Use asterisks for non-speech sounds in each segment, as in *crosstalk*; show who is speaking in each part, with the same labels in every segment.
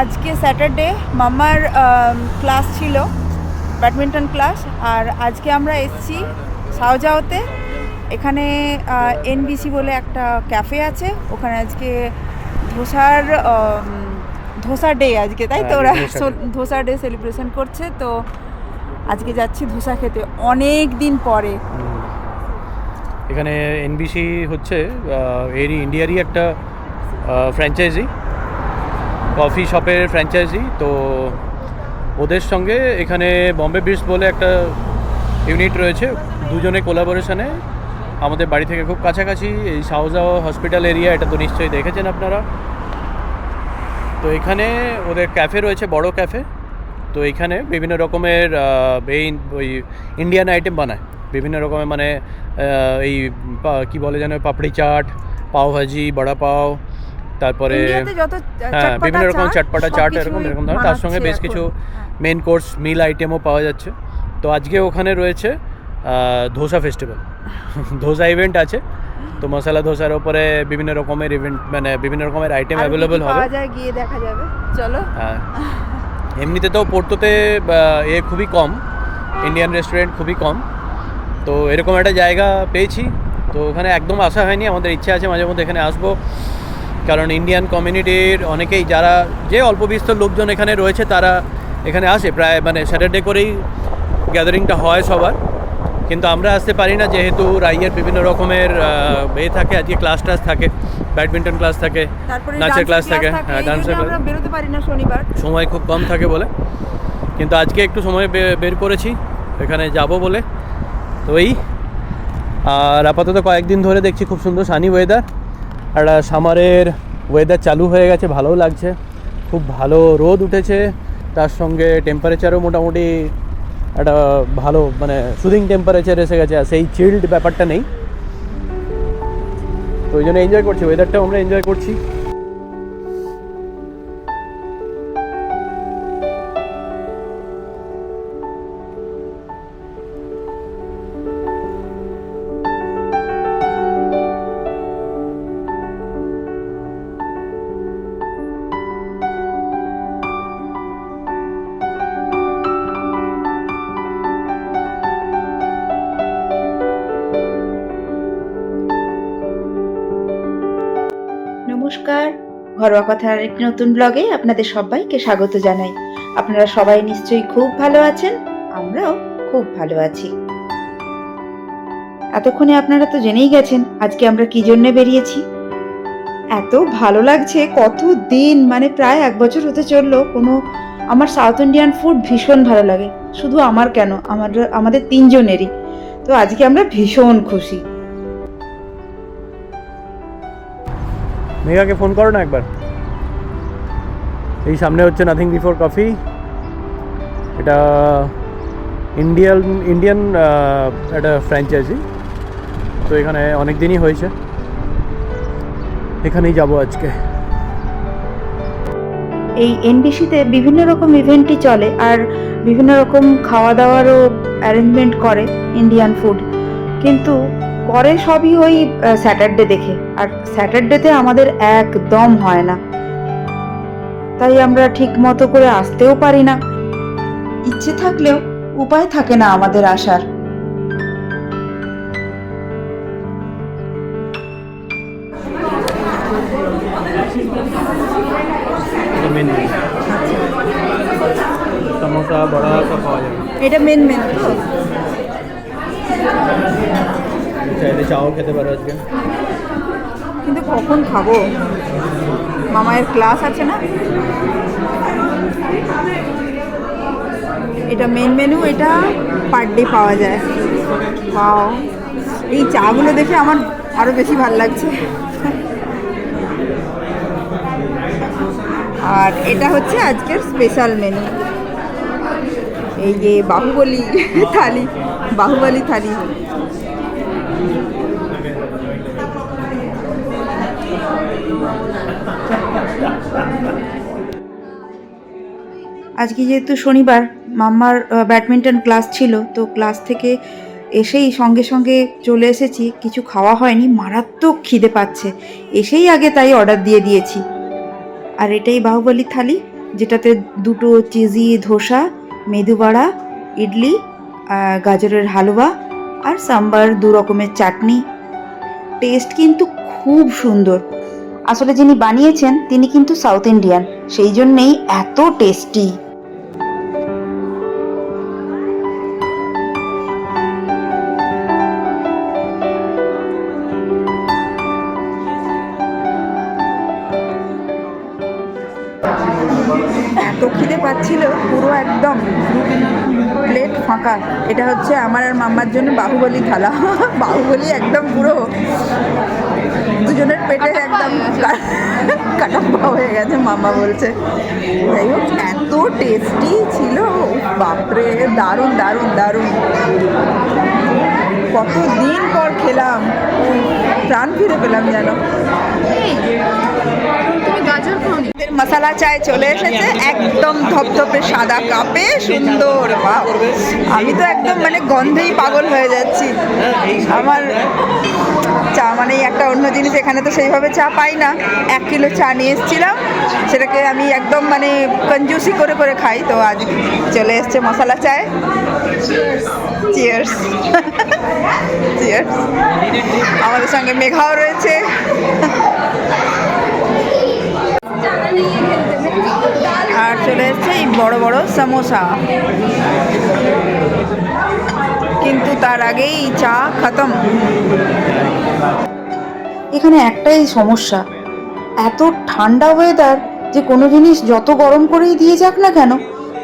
Speaker 1: আজকে স্যাটারডে মামার ক্লাস ছিল ব্যাডমিন্টন ক্লাস আর আজকে আমরা এসছি সাওজাওতে। এখানে এনবিসি বলে একটা ক্যাফে আছে ওখানে আজকে ধোসার ধোসা ডে আজকে তাই তো
Speaker 2: হ্যাঁ,
Speaker 1: ওরা
Speaker 2: ধোসা
Speaker 1: ডে। সেলিব্রেশন করছে তো আজকে যাচ্ছি ধোসা খেতে অনেক দিন পরে।
Speaker 2: এখানে এনবিসি হচ্ছে এরই ইন্ডিয়ারই একটা ফ্র্যাঞ্চাইজি কফি শপের ফ্র্যাঞ্চাইজি তো ওদের সঙ্গে এখানে বম্বে ব্রিজ বলে একটা ইউনিট রয়েছে, দুজনে কোলাবোরেশনে আমাদের বাড়ি থেকে খুব কাছাকাছি, এই সাউজাও হসপিটাল এরিয়া এটা তো নিশ্চয়ই দেখেছেন আপনারা। তো এখানে ওদের ক্যাফে রয়েছে, বড় ক্যাফে তো এখানে বিভিন্ন রকমের এই ওই ইন্ডিয়ান আইটেম বানায়। বিভিন্ন রকমের মানে এই কি বলে যেন, পাপড়ি চাট, পাওভাজি, বড়া পাও তারপরে হ্যাঁ বিভিন্ন রকম
Speaker 1: চাট,
Speaker 2: চটপটা চাট এরকম এরকম ধরনের। তার সঙ্গে বেশ কিছু। মেন কোর্স মিল আইটেমও পাওয়া যাচ্ছে। তো আজকে ওখানে রয়েছে ধোসা ফেস্টিভ্যাল *laughs* ধোসা ইভেন্ট আছে। তো মশলা ধোসার ওপরে বিভিন্ন রকমের ইভেন্ট মানে বিভিন্ন রকমের আইটেম অ্যাভেলেবেল হবে।
Speaker 1: পাওয়া যায় গিয়ে দেখা যাবে। চলো।
Speaker 2: হ্যাঁ। এমনিতে তো পোর্তোতে বা, এ খুবই কম। ইন্ডিয়ান রেস্টুরেন্ট খুবই কম। তো এরকম একটা জায়গা পেয়েছি। তো ওখানে একদম আসা হয়নি। আমাদের ইচ্ছা আছে মাঝে মধ্যে এখানে আসব। কারণ ইন্ডিয়ান কমিউনিটির অনেকেই যারা যে অল্প বিস্তর লোকজন এখানে রয়েছে তারা এখানে আসে। প্রায় মানে স্যাটারডে করেই গ্যাদারিংটা হয় সবার। কিন্তু আমরা আসতে পারি না যেহেতু রাইয়ের বিভিন্ন রকমের এ থাকে আজকে ক্লাস টাস থাকে ব্যাডমিন্টন ক্লাস থাকে নাচের ক্লাস থাকে
Speaker 1: হ্যাঁ
Speaker 2: হ্যাঁ ডান্সের ক্লাস
Speaker 1: বেরোতে পারি না শনিবার।
Speaker 2: সময় খুব কম থাকে বলে। কিন্তু আজকে একটু সময় বের করেছি এখানে যাব বলে। তো এই আর আপাতত কয়েকদিন ধরে দেখছি খুব সুন্দর সানি ওয়েদার আর সামারের ওয়েদার চালু হয়ে গেছে, ভালোও লাগছে। খুব ভালো রোদ উঠেছে। তার সঙ্গে টেম্পারেচারও মোটামুটি একটা ভালো মানে সুদিং টেম্পারেচার এসে গেছে, আর সেই চিল্ড ব্যাপারটা নেই। তো ওই জন্য এনজয় করছি ওয়েদারটাও আমরা এনজয় করছি।
Speaker 3: ঘরোয়া কথার একটি নতুন ব্লগে আপনাদের সবাইকে স্বাগত জানাই। আপনারা সবাই নিশ্চয়ই খুব ভালো আছেন, আমরাও খুব ভালো আছি। এতক্ষণে আপনারা তো জেনেই গেছেন আজকে আমরা কি জন্য বেরিয়েছি। এত ভালো লাগছে, কত দিন মানে প্রায় এক বছর হতে চলল, কোনো আমার সাউথ ইন্ডিয়ান ফুড ভীষণ ভালো লাগে। শুধু আমার কেন, আমার, আমাদের তিনজনেরই। তো আজকে আমরা ভীষণ খুশি।
Speaker 2: মেঘাকে ফোন করো না একবার। এই সামনে হচ্ছে নাথিং বিফোর কফি এটা ইন্ডিয়ান ইন্ডিয়ান একটা ফ্র্যাঞ্চাইজি তো এখানে অনেক দিনই হয়েছে। এখানেই যাব আজকে।
Speaker 3: এই এনবিসিতে বিভিন্ন রকম ইভেন্টই চলে আর বিভিন্ন রকম খাওয়া দাওয়ারও অ্যারেঞ্জমেন্ট করে ইন্ডিয়ান ফুড কিন্তু করে সবই ওই স্যাটারডে দেখে। আর স্যাটারডেতে আমাদের একদম হয় না। তাই আমরা ঠিক মতো করে আসতেও পারি না। ইচ্ছে থাকলেও উপায় থাকে না আমাদের আসার।
Speaker 1: এটা মেন মেন তো
Speaker 2: চাইলে চাও খেতে পারো আজকে।
Speaker 1: কিন্তু কখন খাব? মামায়ের ক্লাস আছে না? এটা মেন মেনু এটা পার ডে পাওয়া যায়। পাও এই চাগুলো দেখে আমার আরও বেশি ভালো লাগছে। আর এটা হচ্ছে আজকের স্পেশাল মেনু এই যে বাহুবলী থালি বাহুবলী থালি।
Speaker 3: আজকে যেহেতু শনিবার, মাম্মার ব্যাডমিন্টন ক্লাস ছিল, তো ক্লাস থেকে এসেই সঙ্গে সঙ্গে চলে এসেছি। কিছু খাওয়া হয়নি, মারাত্মক খিদে পাচ্ছে। এসেই আগে তাই অর্ডার দিয়ে দিয়েছি। আর এটাই বাহুবলী থালি, যেটাতে দুটো চিজি ধোসা, মেদুবড়া, ইডলি গাজরের হালুয়া আর সাম্বার দু রকমের চাটনি। টেস্ট কিন্তু খুব সুন্দর। আসলে যিনি বানিয়েছেন, তিনি কিন্তু সাউথ ইন্ডিয়ান সেই জন্যেই এত টেস্টি
Speaker 1: এত খিদে পাচ্ছিল পুরো একদম প্লেট ফাঁকা। এটা হচ্ছে আমার আর মাম্মার জন্য বাহুবলি থালা। *laughs* বাহুবলি একদম পুরো দুজনের পেটে একদম *laughs* কাটাপ্পা হয়ে গেছে মাম্মা বলছে। যাই হোক এত টেস্টি ছিল বাপরে দারুণ দারুণ দারুণ। কত দিন পর খেলাম প্রাণ ফিরে পেলাম যেন। মশালা চায় চলে এসেছে, একদম ধপধপে সাদা কাপে, সুন্দর। আমি তো একদম মানে গন্ধেই পাগল হয়ে যাচ্ছি। আমার চা মানে একটা অন্য জিনিস, এখানে তো সেইভাবে চা পাই না। এক কিলো চা নিয়ে এসেছিলাম, সেটাকে আমি একদম মানে কঞ্জুসি করে করে খাই, তো আজ চলে এসছে মশলা চায়। চিয়ার্স চিয়ার্স আমাদের সঙ্গে মেঘাও রয়েছে। আর চলে এসছে এই বড় বড় সামোসা কিন্তু তার আগেই চা খতম
Speaker 3: এখানে একটাই সমস্যা এত ঠান্ডা ওয়েদার যে কোনো জিনিস যত গরম করেই দিয়ে যাক না কেন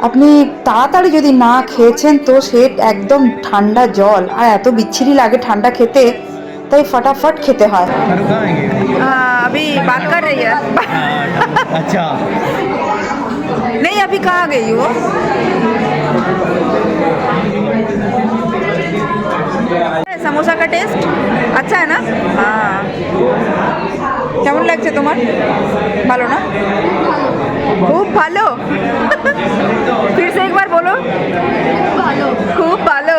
Speaker 3: আপনি তাড়াতাড়ি যদি না খেয়েছেন তো সে একদম ঠান্ডা জল আর এত বিচ্ছিরি লাগে ঠান্ডা খেতে তাই ফটাফট খেতে হয়
Speaker 2: शाहरुख कहाँ आएंगे
Speaker 1: हाँ, अभी बात कर रही है
Speaker 2: अच्छा
Speaker 1: नहीं अभी कहाँ गई वो समोसा का टेस्ट अच्छा है ना हाँ কেমন লাগছে তোমার ভালো না খুব ভালো *laughs* फिर से एक बार बोलो
Speaker 4: ভালো
Speaker 1: খুব ভালো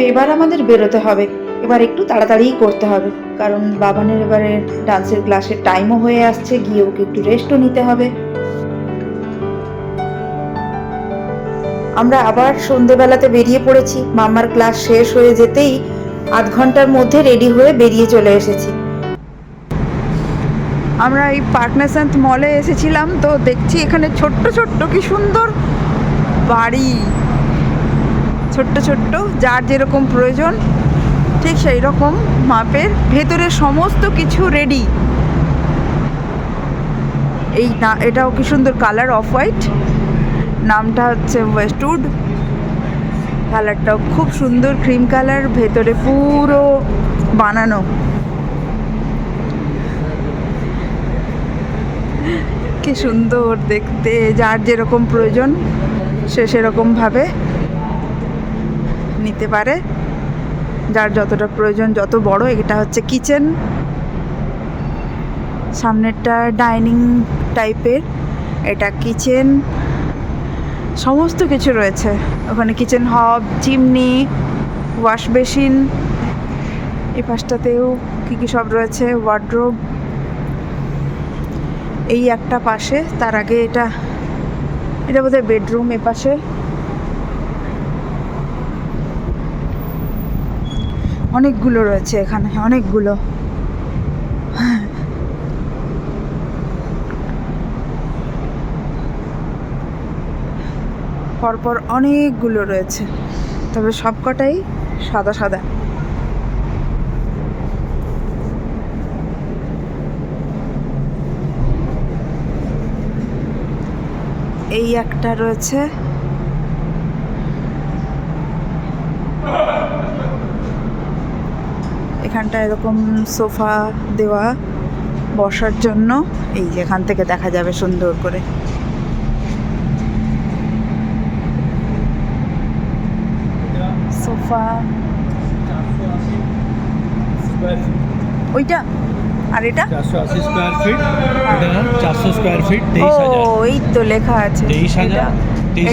Speaker 3: তবে এবার আমাদের বেরোতে হবে। এবার একটু তাড়াতাড়িই করতে হবে, কারণ বাবানের এবারে ডান্সের ক্লাসের টাইমও হয়ে আসছে, গিয়ে ওকে একটু রেস্টও নিতে হবে। আমরা আবার সন্ধেবেলাতে বেরিয়ে পড়েছি। মামার ক্লাস শেষ হয়ে যেতেই আধ ঘণ্টার মধ্যে রেডি হয়ে বেরিয়ে চলে এসেছি।
Speaker 1: আমরা এই পার্টনাসান্ত মলে এসেছিলাম, তো দেখছি এখানে ছোট্ট ছোট্ট কি সুন্দর বাড়ি। ছোট্ট ছোট্ট, যার যেরকম প্রয়োজন, ঠিক সেই রকম মাপের, ভেতরে সমস্ত কিছু রেডি এই না, এটাও কি সুন্দর কালার অফ হোয়াইট নামটা হচ্ছে ওয়েস্টউড কালারটাও খুব সুন্দর ক্রিম কালার ভেতরে পুরো বানানো। কি সুন্দর দেখতে, যার যেরকম প্রয়োজন, সে সেরকমভাবে নিতে পারে। যার যতটা প্রয়োজন, যত বড়, এটা হচ্ছে কিচেন। সামনেরটা ডাইনিং টাইপের, এটা কিচেন। সমস্ত কিছু রয়েছে। ওখানে কিচেন হব, চিমনি, ওয়াশ বেসিন, এই পাশটাতেও কী কী সব রয়েছে, ওয়ার্ড্রোব। এই একটা পাশে, তার আগে এটা এটা বোধহয় বেডরুম এ পাশে অনেকগুলো রয়েছে এখানে অনেকগুলো। পরপর অনেকগুলো রয়েছে তবে সবকটাই সাদা সাদা। এই একটা রয়েছে। এখানটা এরকম সোফা দেওয়া বসার জন্য। এই যে এখান থেকে দেখা যাবে সুন্দর করে। সোফা। ওইটা? আর এটা?
Speaker 2: ফিট এটা চারশো স্কোয়ার ফিট
Speaker 1: ও এই তো লেখা আছে।
Speaker 2: তেইশ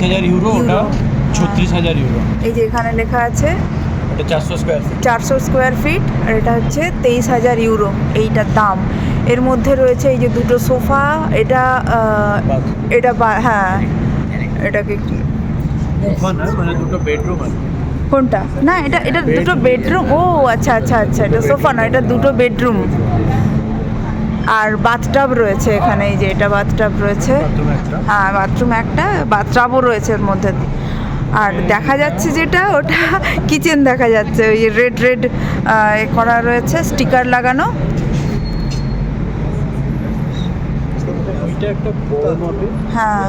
Speaker 2: হাজার ইউরো। ওটা ছত্রিশ হাজার ইউরো।
Speaker 1: এই যে এখানে লেখা আছে
Speaker 2: চারশো স্কোয়ার ফিট
Speaker 1: চারশো স্কোয়ার ফিট আর এটা হচ্ছে তেইশ হাজার ইউরো এইটার দাম। এর মধ্যে রয়েছে এই যে দুটো সোফা এটা এটা হ্যাঁ এটাকে কি?
Speaker 2: মানে বেডরুম
Speaker 1: কোনটা? না এটা এটা দুটো বেডরুম ও আচ্ছা আচ্ছা আচ্ছা এটা সোফা না এটা দুটো বেডরুম আর বাথটাব রয়েছে এখানে এই যে এটা বাথটাব রয়েছে। হ্যাঁ বাথরুম একটা বাথটাবও রয়েছে এর মধ্যে। আর দেখা যাচ্ছে যেটা ওটা কিচেন দেখা যাচ্ছে ওই রেড রেড করা রয়েছে স্টিকার লাগানো। হ্যাঁ।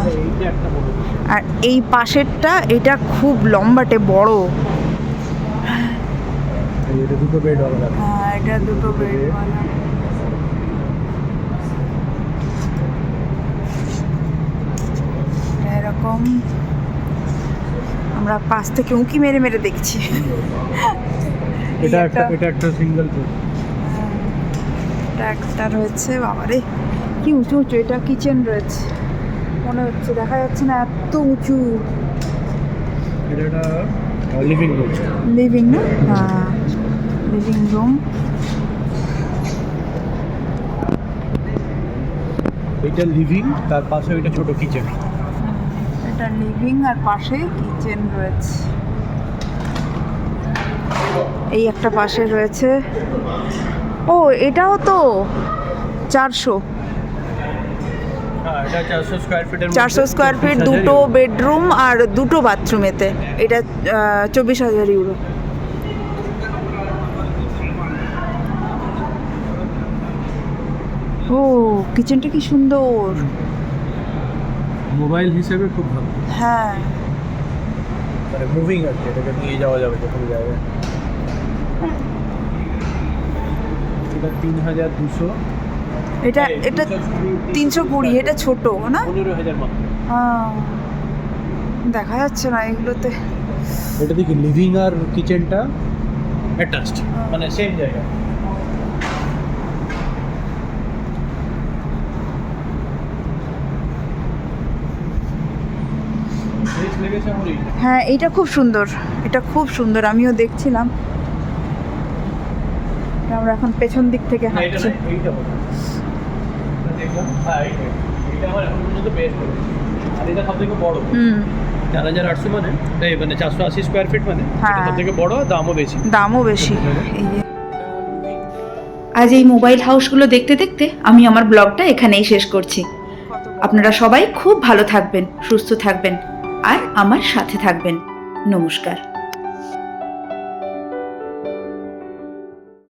Speaker 1: আর এই পাশেরটা এটা খুব লম্বাটে বড়।
Speaker 2: এটা দুটো বেড
Speaker 1: হ্যাঁ এটা দুটো বেড এরকম। আমরা পাশ থেকে উঁকি মেরে মেরে দেখছি।
Speaker 2: এটা একটা এটা একটা সিঙ্গেল
Speaker 1: এটা একটা রয়েছে বাবারে কি উঁচু উঁচু এটা কিচেন রয়েছে। মনে হচ্ছে দেখা যাচ্ছে না এত উঁচু।
Speaker 2: এটা লিভিং রুম
Speaker 1: লিভিং না হ্যাঁ লিভিং রুম
Speaker 2: এটা লিভিং তার পাশে ওইটা ছোট কিচেন
Speaker 1: এটা লিভিং আর পাশে কিচেন রয়েছে। এই একটা পাশে রয়েছে। ও এটাও তো চারশো।
Speaker 2: হ্যাঁ চারশো স্কোয়ার
Speaker 1: চারশো স্কোয়ার ফিট দুটো বেডরুম আর দুটো বাথরুমেতে এটা চব্বিশ হাজার ইউরো ও কিচেনটা কি সুন্দর।
Speaker 2: মোবাইল হিসেবে খুব ভালো।
Speaker 1: হ্যাঁ।
Speaker 2: মানে মুভিং আর কি এটাকে নিয়ে যাওয়া যাবে যে কোনো জায়গায় এটা তিন হাজার দুশো।
Speaker 1: এটা এটা তিনশো কুড়ি এটা ছোট না?
Speaker 2: পনেরো হাজার মাত্র।
Speaker 1: দেখা যাচ্ছে না এগুলোতে।
Speaker 2: এটা দেখি লিভিং আর কিচেনটা অ্যাটাচড মানে সেম জায়গা লেগেছে আমার এইটা
Speaker 1: হ্যাঁ এইটা খুব সুন্দর। এটা খুব সুন্দর আমিও দেখছিলাম। আমরা এখন পেছন দিক থেকে হাঁটছি।
Speaker 2: এটা হ্যাঁ, এটা।
Speaker 1: হুম।
Speaker 2: চার হাজার আটশো মানে? মানে চারশো আশি স্কোয়ার ফিট মানে?
Speaker 1: হ্যাঁ।
Speaker 2: সব থেকে বড় দামও বেশি।
Speaker 1: দামও বেশি।
Speaker 3: আজ এই মোবাইল হাউসগুলো দেখতে দেখতে আমি আমার ব্লগটা এখানেই শেষ করছি। আপনারা সবাই খুব ভালো থাকবেন সুস্থ থাকবেন। আর আমার সাথে থাকবেন। নমস্কার।